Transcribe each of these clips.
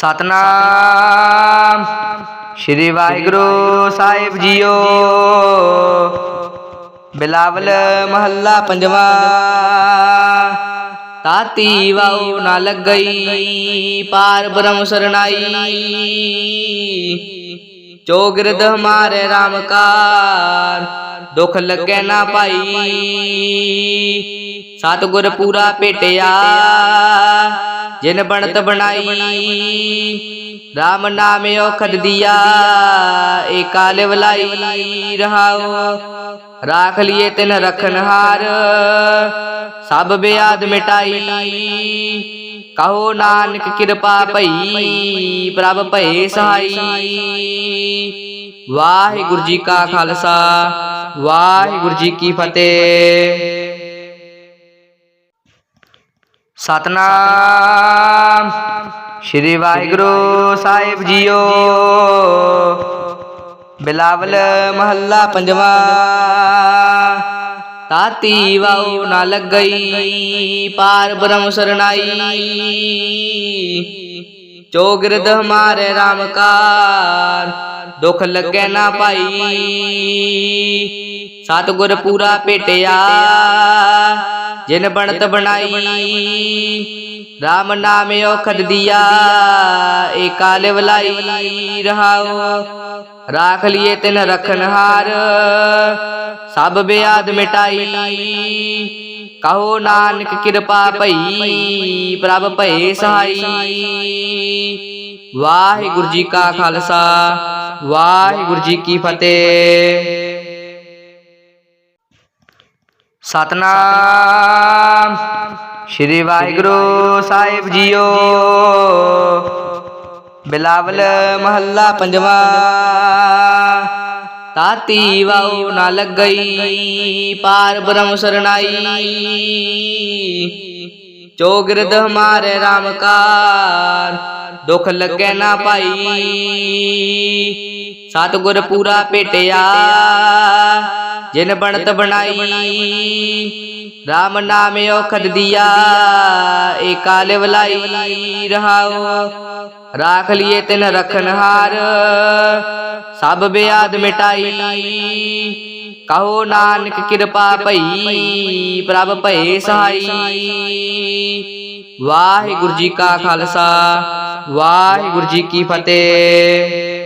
ਸਤਨਾਮ। ਸ਼੍ਰੀ ਵਾਹਿਗੁਰੂ ਸਾਹਿਬ ਜੀਓ। ਬਿਲਾਵਲ ਮਹੱਲਾ ਪੰਜਵਾ। ਤਾਤੀ ਵਾਉ ਨਾ ਲੱਗਈ, ਪਾਰ ਬ੍ਰਹਮ ਸਰਨਾਈ ਜੋ ਗਿਰਦ ਹਮਾਰੇ ਰਾਮਕਾਰ ਕਾਰ ਦੁਖ ਲੱਗੇ ਨਾ ਭਾਈ ਸਤਿਗੁਰ ਪੂਰਾ ਭੇਟਿਆ ਜਿਨ ਬਣਤ ਬਣਾਈ RAM ਨਾਮ ਔਖਦ ਦਿਆ ਏ ਕਾਲੇ ਵਲਾਈ ਰਹਾਉ ਰਾਖ ਲਿਏ ਤਿਨ ਰਖਨ ਹਾਰ। ਸਭ ਬਿਆਦ ਮਿਟਾਈ। ਕਹੋ ਨਾਨਕ ਕਿਰਪਾ ਭਈ ਪ੍ਰਭ ਭਏ ਸਹਾਈ। ਵਾਹਿਗੁਰੂ ਜੀ ਕਾ ਖਾਲਸਾ। ਵਾਹਿਗੁਰੂ ਜੀ ਕੀ ਫਤਿਹ। ਸਤਨਾਮ। ਸ਼੍ਰੀ ਵਾਹਿਗੁਰੂ ਸਾਹਿਬ ਜੀਓ। ਬਿਲਾਵਲ ਮਹੱਲਾ ਪੰਜਵਾ। ਤਾਤੀ ਵਾਉ ਨਾ ਲੱਗਈ, ਪਾਰ ਬ੍ਰਹਮ ਸਰਨਾਈ ਜੋ ਗਿਰਦ ਹਮਾਰੇ RAM ਕਾਰ ਦੁਖ ਲੱਗੇ ਨਾ ਭਾਈ ਸਤਿਗੁਰ ਪੂਰਾ ਭੇਟਿਆ ਜਿਨ ਬਣਤ ਬਣਾਈ RAM ਨਾਮ ਔਖਦ ਦਿਆ ਏ ਕਾਲੇ ਵਲਾਈ ਰਹਾਉ ਰਾਖ ਲਿਏ ਤਿਨ ਰਖਨ ਹਾਰ। ਸਭ ਬਿਆਦ ਮਿਟਾਈ। ਕਹੋ ਨਾਨਕ ਕਿਰਪਾ ਭਈ ਪ੍ਰਭ ਭਏ ਸਹਾਈ। ਵਾਹਿਗੁਰੂ ਜੀ ਕਾ ਖਾਲਸਾ। ਵਾਹਿਗੁਰੂ ਜੀ ਕੀ ਫਤਿਹ। ਸਤਨਾਮ। ਸ਼੍ਰੀ ਵਾਹਿਗੁਰੂ ਸਾਹਿਬ ਜੀਓ। ਬਿਲਾਵਲ ਮਹੱਲਾ ਪੰਜਵਾ। ਤਾਤੀ ਵਾਉ ਨਾ ਲੱਗਈ, ਪਾਰ ਬ੍ਰਹਮ ਸਰਨਾਈ ਜੋ ਗਿਰਦ ਹਮਾਰੇ ਰਾਮਕਾਰ ਕਾਰ ਦੁਖ ਲੱਗੇ ਨਾ ਭਾਈ ਸਤਿਗੁਰ ਪੂਰਾ ਭੇਟਿਆ ਜਿਨ ਬਣਤ ਬਣਾਈ RAM ਨਾਮ ਔਖਦ ਦਿਆ ਏ ਕਾਲੇ ਵਲਾਈ ਰਹਾਉ ਰਾਖ ਲਿਏ ਤਿਨ ਰਖਨ ਹਾਰ। ਸਭ ਬਿਆਦ ਮਿਟਾਈ। ਕਹੋ ਨਾਨਕ ਕਿਰਪਾ ਭਈ ਪ੍ਰਭ ਭਏ ਸਹਾਈ। ਵਾਹਿਗੁਰੂ ਜੀ ਕਾ ਖਾਲਸਾ। ਵਾਹਿਗੁਰੂ ਜੀ ਕੀ ਫਤਿਹ।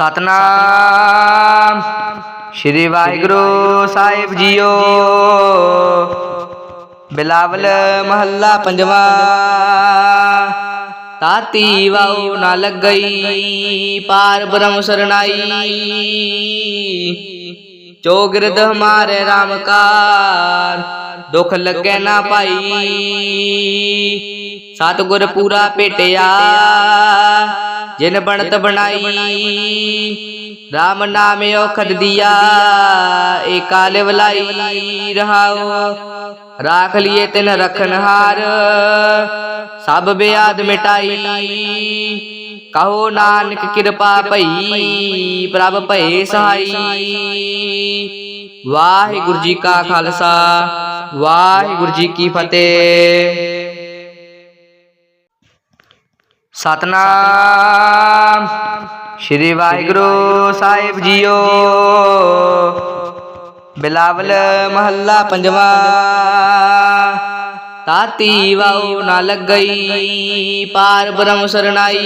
ਸਤਨਾਮ। ਸ਼੍ਰੀ ਵਾਹਿਗੁਰੂ ਸਾਹਿਬ ਜੀਓ। ਬਿਲਾਵਲ ਮਹੱਲਾ ਪੰਜਵਾ। ਤਾਤੀ ਵਾਉ ਨਾ ਲੱਗਈ, ਪਾਰ ਬ੍ਰਹਮ ਸਰਨਾਈ ਜੋ ਗਿਰਦ ਹਮਾਰੇ ਰਾਮਕਾਰ ਕਾਰ ਦੁਖ ਲੱਗੇ ਨਾ ਭਾਈ ਸਤਿਗੁਰ ਪੂਰਾ ਭੇਟਿਆ ਜਿਨ ਬਣਤ ਬਣਾਈ RAM ਨਾਮ ਔਖਦ ਦਿਆ ਏ ਕਾਲੇ ਵਲਾਈ ਰਹਾਉ ਰਾਖ ਲਿਏ ਤਿਨ ਰਖਨ ਹਾਰ। ਸਭ ਬਿਆਦ ਮਿਟਾਈ। ਕਹੋ ਨਾਨਕ ਕਿਰਪਾ ਭਈ ਪ੍ਰਭ ਭਏ ਸਹਾਈ। ਵਾਹਿਗੁਰੂ ਜੀ ਕਾ ਖਾਲਸਾ। ਵਾਹਿਗੁਰੂ ਜੀ ਕੀ ਫਤਿਹ। ਸਤਨਾਮ। ਸ਼੍ਰੀ ਵਾਹਿਗੁਰੂ ਸਾਹਿਬ ਜੀਓ। ਬਿਲਾਵਲ ਮਹੱਲਾ ਪੰਜਵਾ। ਤਾਤੀ ਵਾਉ ਨਾ ਲੱਗਈ, ਪਾਰ ਬ੍ਰਹਮ ਸਰਨਾਈ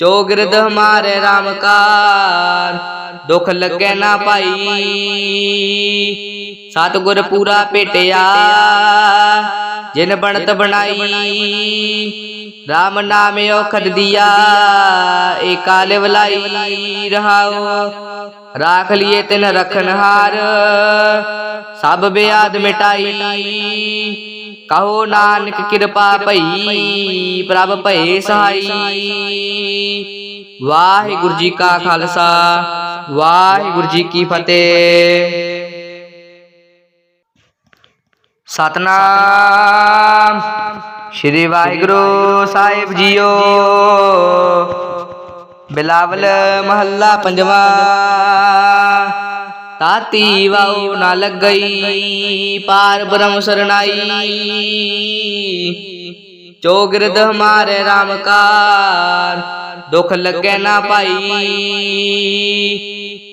ਜੋ ਗਿਰਦ ਹਮਾਰੇ ਰਾਮਕਾਰ ਕਾਰ, ਦੁਖ ਲੱਗੇ ਨਾ ਭਾਈ ਸਤਿਗੁਰ ਪੂਰਾ ਭੇਟਿਆ ਜਿਨ ਬਣਤ ਬਣਾਈ RAM ਨਾਮ ਔਖਦ ਦਿਆ ਏ ਕਾਲੇ ਵਲਾਈ ਰਹਾਉ ਰਾਖ ਲਿਏ ਤਿਨ ਰਖਨ ਹਾਰ। ਸਭ ਬਿਆਦ ਮਿਟਾਈ। ਕਹੋ ਨਾਨਕ ਕਿਰਪਾ ਭਈ ਪ੍ਰਭ ਭਏ ਸਹਾਈ। ਵਾਹਿਗੁਰੂ ਜੀ ਕਾ ਖਾਲਸਾ। ਵਾਹਿਗੁਰੂ ਜੀ ਕੀ ਫਤਿਹ। ਸਤਨਾਮ। ਸ਼੍ਰੀ ਵਾਹਿਗੁਰੂ ਸਾਹਿਬ ਜੀਓ। ਬਿਲਾਵਲ ਮਹੱਲਾ ਪੰਜਵਾ। ਤਾਤੀ ਵਾਉ ਨਾ ਲੱਗਈ, ਪਾਰ ਬ੍ਰਹਮ ਸਰਣਾਈ। ਜੋ ਗਿਰਦ ਹਮਾਰੇ RAM ਕਾਰ ਦੁਖ ਲੱਗੇ ਨਾ ਭਾਈ।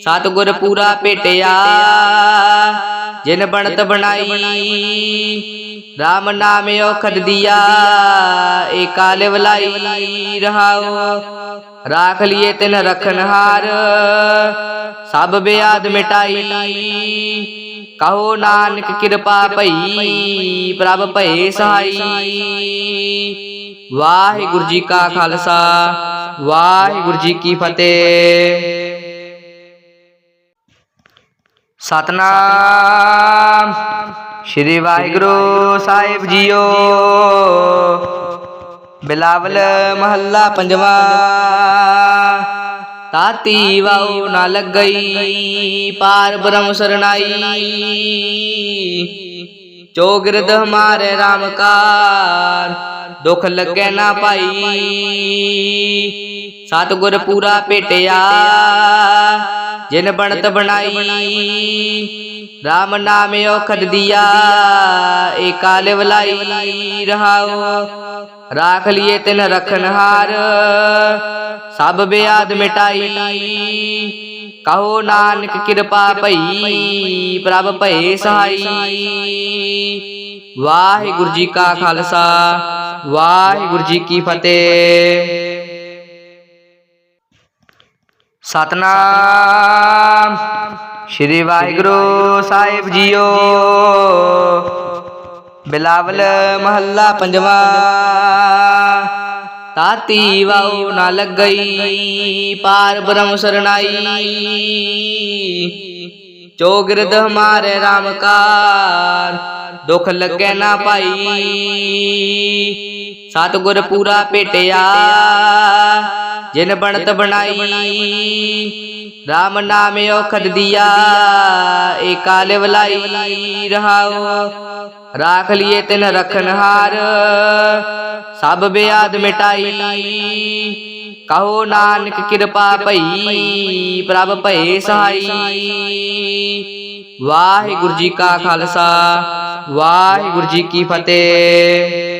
ਸਤਿਗੁਰ ਪੂਰਾ ਭੇਟਿਆ। ਜਿਨ ਬਣਤ ਬਣਾਈ RAM ਨਾਮ ਔਖਦ ਦਿਆ ਏ ਕਾਲ ਵਲਾਈ ਰਹਾਉ ਰਾਖ ਲਿਏ ਤਿਨ ਰਖਨ ਹਾਰ। ਸਭ ਬਿਆਦ ਮਿਟਾਈ। ਕਹੋ ਨਾਨਕ ਕਿਰਪਾ ਭਈ ਪ੍ਰਭ ਭਏ ਸਹਾਈ। ਵਾਹਿਗੁਰੂ ਜੀ ਕਾ ਖਾਲਸਾ। ਵਾਹਿਗੁਰੂ ਜੀ ਕੀ ਫਤਿਹ। ਸਤਨਾਮ। ਸ਼੍ਰੀ ਵਾਹਿਗੁਰੂ ਸਾਹਿਬ ਜੀਓ। ਬਿਲਾਵਲ ਮਹੱਲਾ ਪੰਜਵਾ। ਤਾਤੀ ਵਾਉ ਨਾ ਲੱਗਈ, ਪਾਰ ਬ੍ਰਹਮ ਸਰਣਾਈ। ਜੋ ਗਿਰਦ ਹਮਾਰੇ ਰਾਮਕਾਰ ਕਾਰ, ਦੁਖ ਲੱਗੇ ਨਾ ਭਾਈ ਸਤਿਗੁਰ ਪੂਰਾ ਭੇਟਿਆ ਜਿਨ ਬਣਤ ਬਣਾਈ RAM ਨਾਮ ਔਖਦ ਦਿਆ ਏ ਕਾਲ ਵਲਾਈ ਰਹਾਉ ਰਾਖ ਲਿਏ ਤਿਨ ਰਖਨ ਹਾਰ। ਸਭ ਬਿਆਦ ਮਿਟਾਈ। ਕਹੋ ਨਾਨਕ ਕਿਰਪਾ ਭਈ ਪ੍ਰਭ ਭਏ ਸਹਾਈ। ਵਾਹਿਗੁਰੂ ਜੀ ਕਾ ਖਾਲਸਾ। ਵਾਹਿਗੁਰੂ ਜੀ ਕੀ ਫਤਿਹ। ਸਤਨਾਮ। ਸ਼੍ਰੀ ਵਾਹਿਗੁਰੂ ਸਾਹਿਬ ਜੀਓ। ਬਿਲਾਵਲ ਮਹੱਲਾ ਪੰਜਵਾ। ਤਾਤੀ ਵਾਉ ਨਾ ਲੱਗਈ, ਪਾਰ ਬ੍ਰਹਮ ਸਰਣਾਈ। ਜੋ ਗਿਰਦ ਹਮਾਰੇ ਰਾਮਕਾਰ ਕਾਰ ਦੁਖ ਲੱਗੇ ਨਾ ਭਾਈ ਸਤਿਗੁਰ ਪੂਰਾ ਭੇਟਿਆ ਜਿਨ ਬਣਤ ਬਣਾਈ RAM ਨਾਮ ਔਖਦ ਦਿਆ ਏ ਕਾਲ ਵਲਾਈ ਰਹਾਉ ਰਾਖ ਲਿਏ ਤਿਨ ਰਖਨ ਹਾਰ ਸਭ ਬਿਆਦ ਮਿਟਾਈ। ਕਹੋ ਨਾਨਕ ਕਿਰਪਾ ਭਈ ਪ੍ਰਭ ਭਏ ਸਹਾਈ। ਵਾਹਿਗੁਰੂ ਜੀ ਕਾ ਖਾਲਸਾ ਵਾਹਿਗੁਰੂ ਜੀ ਕੀ ਫਤਿਹ।